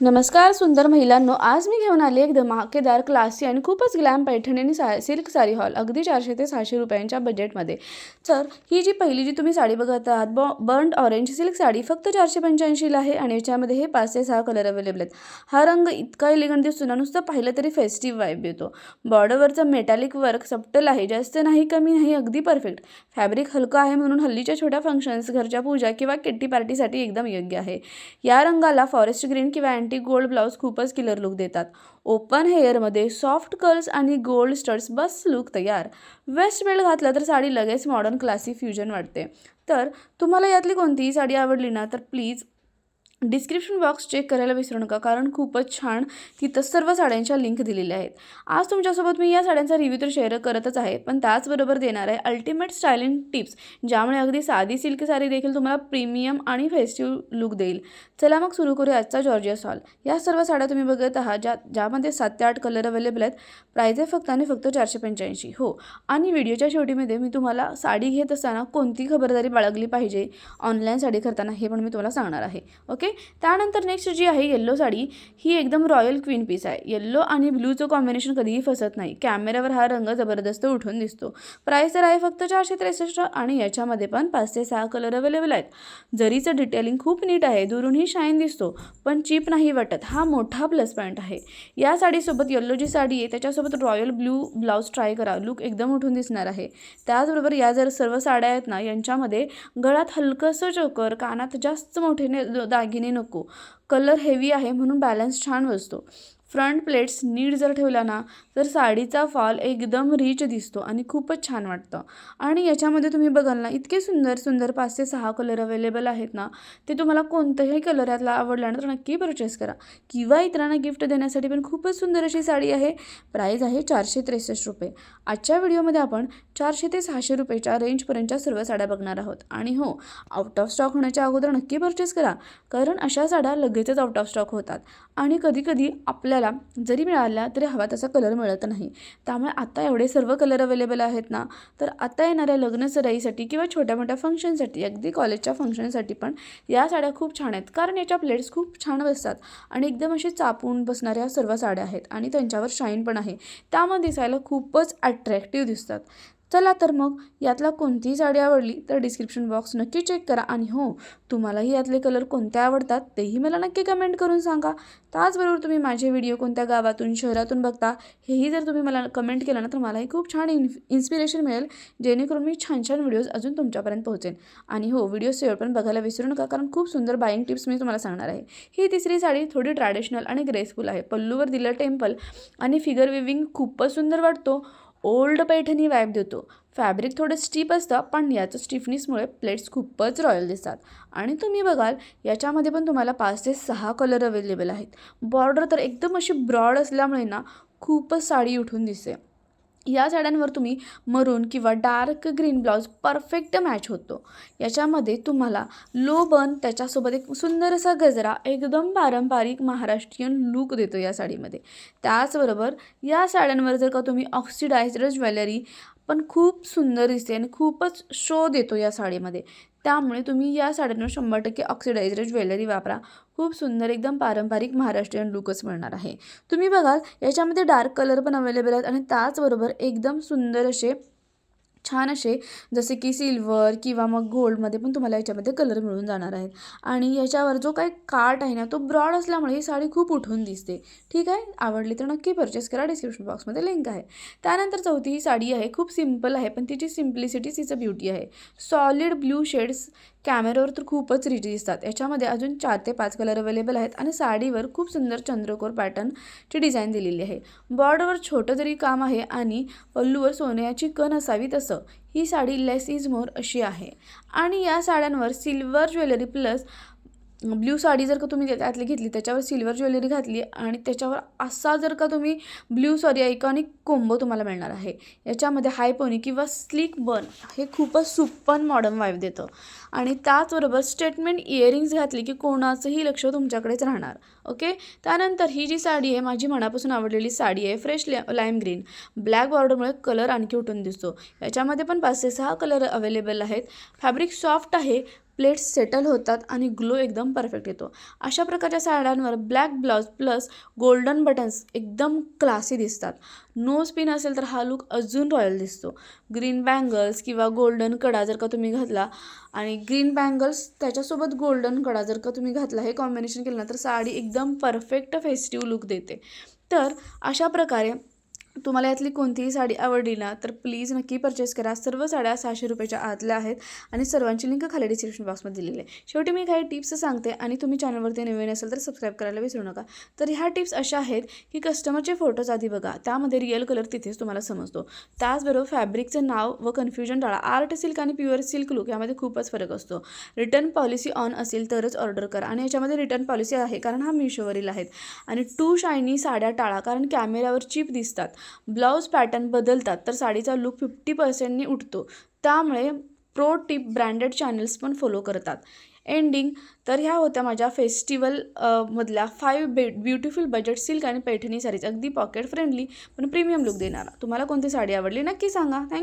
नमस्कार सुंदर महिलांनो. आज मी घेऊन आली एक धमाकेदार क्लासी आणि खूपच ग्लॅम पैठणी आणि सा सिल्क साडी हॉल. अगदी चारशे ते सहाशे रुपयांच्या बजेटमध्ये तर ही जी पहिली जी तुम्ही साडी बघत आहात बॉ बर्न ऑरेंज सिल्क साडी फक्त चारशे पंच्याऐंशीला आहे आणि याच्यामध्ये हे पाच ते सहा कलर अवेलेबल आहेत. हा रंग इतका इलिगंट दिसतो ना नुसतं पाहिलं तरी फेस्टिव्ह वाईब येतो. बॉर्डरवरचं मेटॅलिक वर्क सप्टल आहे जास्त नाही कमी नाही अगदी परफेक्ट फॅब्रिक हलकं आहे म्हणून हल्लीच्या छोट्या फंक्शन्स घरच्या पूजा किंवा किट्टी पार्टीसाठी एकदम योग्य आहे. या रंगाला फॉरेस्ट ग्रीन किंवा अँटी गोल्ड ब्लाऊज खूपच किलर लुक देतात. ओपन हेअरमध्ये सॉफ्ट कर्ल्स आणि गोल्ड स्टड्स बस लुक तयार. वेस्ट बेल्ट घातला तर साडी लगेच मॉडर्न क्लासी फ्युजन वाटते. तर तुम्हाला यातली कोणतीही साडी आवडली ना तर प्लीज डिस्क्रिप्शन बॉक्स चेक करायला विसरू नका कारण खूपच छान तिथं सर्व साड्यांच्या लिंक दिलेल्या आहेत. आज तुमच्यासोबत मी या साड्यांचा रिव्ह्यू तर शेअर करतच आहे पण त्याचबरोबर देणार आहे अल्टिमेट स्टायलिंग टिप्स ज्यामुळे अगदी साधी सिल्क साडी देखील तुम्हाला प्रीमियम आणि फेस्टिव्ह लुक देईल. चला मग सुरू करूया आजचा जॉर्जियस हॉल या सर्व साड्या तुम्ही बघत आहात ज्या ज्यामध्ये सात ते आठ कलर अवेलेबल आहेत. प्राईज आहे फक्त आणि फक्त चारशे पंच्याऐंशी. हो आणि व्हिडिओच्या शेवटीमध्ये मी तुम्हाला साडी घेत असताना कोणती खबरदारी बाळगली पाहिजे? ऑनलाईन साडी करताना हे पण मी तुम्हाला सांगणार आहे. ओके त्यानंतर नेक्स्ट जी आहे येल्लो साडी ही एकदम रॉयल क्वीन पीस आहे. येल्लो आणि ब्लूचं कॉम्बिनेशन कधीही फसत नाही. कॅमेऱ्यावर हा रंग जबरदस्त उठून दिसतो. प्राईस तर आहे फक्त चारशे त्रेसष्ट आणि याच्यामध्ये पण पाच ते सहा कलर अवेलेबल आहेत. जरीचं डिटेलिंग खूप नीट आहे दुरूनही शाईन दिसतो पण चीप नाही वाटत. हा मोठा प्लस पॉईंट आहे. या साडीसोबत येल्लो जी साडी आहे त्याच्यासोबत रॉयल ब्लू ब्लाऊज ट्राय करा. लुक एकदम उठून दिसणार आहे. त्याचबरोबर या जर सर्व साड्या आहेत ना यांच्यामध्ये गळ्यात हलकंसं चोकर कानात जास्त मोठे दागिने नको. कलर हेवी आहे म्हणून बॅलन्स छान बसतो. फ्रंट प्लेट्स नीट जर ठेवला ना तर साडीचा फॉल एकदम रिच दिसतो आणि खूपच छान वाटतं. आणि याच्यामध्ये तुम्ही बघाल ना इतके सुंदर सुंदर पाच ते सहा कलर अवेलेबल आहेत ना ते तुम्हाला कोणत्याही कलर यातला आवडला ना तर नक्की परचेस करा. किंवा इतरांना गिफ्ट देण्यासाठी पण खूपच सुंदर अशी साडी आहे. प्राईज आहे चारशे त्रेसष्ट रुपये. आजच्या व्हिडिओमध्ये आपण चारशे ते सहाशे रुपयेच्या रेंजपर्यंतच्या सर्व साड्या बघणार आहोत. आणि हो आउट ऑफ स्टॉक होण्याच्या अगोदर नक्की परचेस करा. कारण अशा साड्या लगेचच आउट ऑफ स्टॉक होतात. आणि कधीकधी आपल्याला जरी मिळाल्या तरी हवा तसा कलर मिळत नाही. त्यामुळे आता एवढे सर्व कलर अवेलेबल आहेत ना तर आता येणाऱ्या लग्न सराईसाठी किंवा छोट्या मोठ्या फंक्शनसाठी अगदी कॉलेजच्या फंक्शनसाठी पण या साड्या खूप छान आहेत. कारण याच्या प्लेट्स खूप छान बसतात आणि एकदम असे चापून बसणाऱ्या सर्व साड्या आहेत आणि त्यांच्यावर शाईन पण आहे. त्यामध्ये दिसायला खूपच अट्रॅक्टिव्ह दिसतात. चला तर मग यातला कोणतीही साडी आवडली तर डिस्क्रिप्शन बॉक्स नक्की चेक करा. आणि हो तुम्हालाही यातले कलर कोणते आवडतात तेही मला नक्की कमेंट करून सांगा. त्याचबरोबर तुम्ही माझे व्हिडिओ कोणत्या गावातून शहरातून बघता हेही जर तुम्ही मला कमेंट केलं ना तर मलाही खूप छान इन इन्स्पिरेशन मिळेल. जेणेकरून मी छान छान व्हिडिओज अजून तुमच्यापर्यंत पोहोचेन. आणि हो व्हिडिओ शेअर पण बघायला विसरू नका कारण खूप सुंदर बाईंग टिप्स मी तुम्हाला सांगणार आहे. ही तिसरी साडी थोडी ट्रॅडिशनल आणि ग्रेसफुल आहे. पल्लूवर दिलं टेम्पल आणि फिगर विविंग खूपच सुंदर वाटतो. ओल्ड पैठणी वाईब देतो. फॅब्रिक थोडं स्टीप असतं पण याचं स्टिफनेसमुळे प्लेट्स खूपच रॉयल दिसतात. आणि तुम्ही बघाल याच्यामध्ये पण तुम्हाला पाच ते सहा कलर अवेलेबल आहेत. बॉर्डर तर एकदम अशी ब्रॉड असल्यामुळे ना खूपच साडी उठून दिसते या साड्यांवर तुम्ही मरून किंवा dark green blouse perfect match होतो. याच्यामध्ये तुम्हाला लो बन त्याच्यासोबत एक सुंदर असा गजरा एकदम पारंपरिक महाराष्ट्रीयन लूक देतो या साडीमध्ये. त्याचबरोबर या साड्यांवर जर का तुम्ही ऑक्सिडाइज्ड ज्वेलरी पण खूप सुंदर दिसते आणि खूपच शो देतो या साडीमध्ये. त्यामुळे तुम्ही या साड्यांवर शंभर टक्के ऑक्सिडायझर ज्वेलरी वापरा. खूप सुंदर एकदम पारंपरिक महाराष्ट्रीयन लुकच मिळणार आहे. तुम्ही बघाल याच्यामध्ये डार्क कलर पण अवेलेबल आहेत आणि त्याचबरोबर एकदम सुंदर असे छान असे जसे की सिल्वर किंवा मग गोल्डमध्ये पण तुम्हाला याच्यामध्ये कलर मिळून जाणार आहेत. आणि याच्यावर जो काही काट आहे ना तो ब्रॉड असल्यामुळे ही साडी खूप उठून दिसते. ठीक आहे? आवडली तर नक्की परचेस करा. डिस्क्रिप्शन बॉक्समध्ये लिंक आहे. त्यानंतर चौथी ही साडी आहे. खूप सिंपल आहे पण तिची सिम्प्लिसिटी तिचं ब्युटी आहे. सॉलिड ब्ल्यू शेड्स कॅमेऱ्यावर तर खूपच रिच दिसतात. याच्यामध्ये अजून चार ते पाच कलर अवेलेबल आहेत आणि साडीवर खूप सुंदर चंद्रकोर पॅटर्नची डिझाईन दिलेली आहे. बॉर्डरवर छोटं जरी काम आहे आणि पल्लूवर सोन्याची कण असावी तसं ही साडी लेस इज मोर अशी आहे. आणि या साड्यांवर silver jewellery plus blue sari जर का तुम्ही त्यातली घेतली त्याच्यावर सिल्वर ज्वेलरी घातली आणि त्याच्यावर असा जर का तुम्ही ब्ल्यू सॉरी आयकॉनिक कोंबो तुम्हाला मिळणार आहे. याच्यामध्ये हाय पोनी किंवा स्लिक बन हे खूपच सुप्पन मॉडर्न वाईफ देतं. आणि त्याचबरोबर स्टेटमेंट इयरिंग्स घातली की कोणाचंही लक्ष तुमच्याकडेच राहणार ओके? त्यानंतर ही जी साडी आहे माझी मनापासून आवडलेली साडी आहे फ्रेश लाईम ग्रीन ब्लॅक बॉर्डरमुळे कलर आणखी उठून दिसतो. याच्यामध्ये पण पाच ते सहा कलर अवेलेबल आहेत. फॅब्रिक सॉफ्ट आहे प्लेट्स सेटल होतात आणि ग्लो एकदम परफेक्ट येतो. अशा प्रकारच्या साड्यांवर black blouse plus golden buttons एकदम क्लासी दिसतात. नो स्पिन असेल तर हा लुक अजून रॉयल दिसतो. ग्रीन बँगल्स किंवा गोल्डन कडा जर का तुम्ही घातला आणि ग्रीन बँगल्स त्याच्यासोबत गोल्डन कडा जर का तुम्ही घातला हे कॉम्बिनेशन केलं ना तर साडी एकदम परफेक्ट फेस्टिव्ह लुक देते. तर अशा प्रकारे तुम्हाला यातली कोणतीही साडी आवडली ना तर प्लीज नक्की परचेस करा. सर्व साड्या सहाशे रुपयाच्या आतल्या आहेत आणि सर्वांची लिंक खाली डिस्क्रिप्शन बॉक्समध्ये दिलेली आहे. शेवटी मी काही टिप्स सांगते आणि तुम्ही चॅनलवरती नवीन असेल तर सबस्क्राईब करायला विसरू नका. तर ह्या टिप्स अशा आहेत की कस्टमरचे फोटोज आधी बघा. त्यामध्ये रिअल कलर तिथेच तुम्हाला समजतो. त्याचबरोबर फॅब्रिकचं नाव व कन्फ्युजन टाळा. आर्ट सिल्क आणि प्युअर सिल्क लुक यामध्ये खूपच फरक असतो. रिटर्न पॉलिसी ऑन असेल तरच ऑर्डर करा. आणि याच्यामध्ये रिटर्न पॉलिसी आहे कारण हा मिशोवरील आहेत. आणि टू शायनी साड्या टाळा कारण कॅमेऱ्यावर चीप दिसतात. ब्लाऊज पॅटर्न बदलतात तर साडीचा लुक फिफ्टी पर्सेंटनी उठतो. त्यामुळे प्रो टिप ब्रँडेड चॅनल्स पण फॉलो करतात. एंडिंग तर ह्या होत्या माझ्या फेस्टिवल मधल्या फाईव्ह बे ब्युटिफुल बजेट सिल्क आणि पैठणी साडीज अगदी पॉकेट फ्रेंडली पण प्रीमियम लुक देणारा. तुम्हाला कोणती साडी आवडली नक्की सांगा. थँक्यू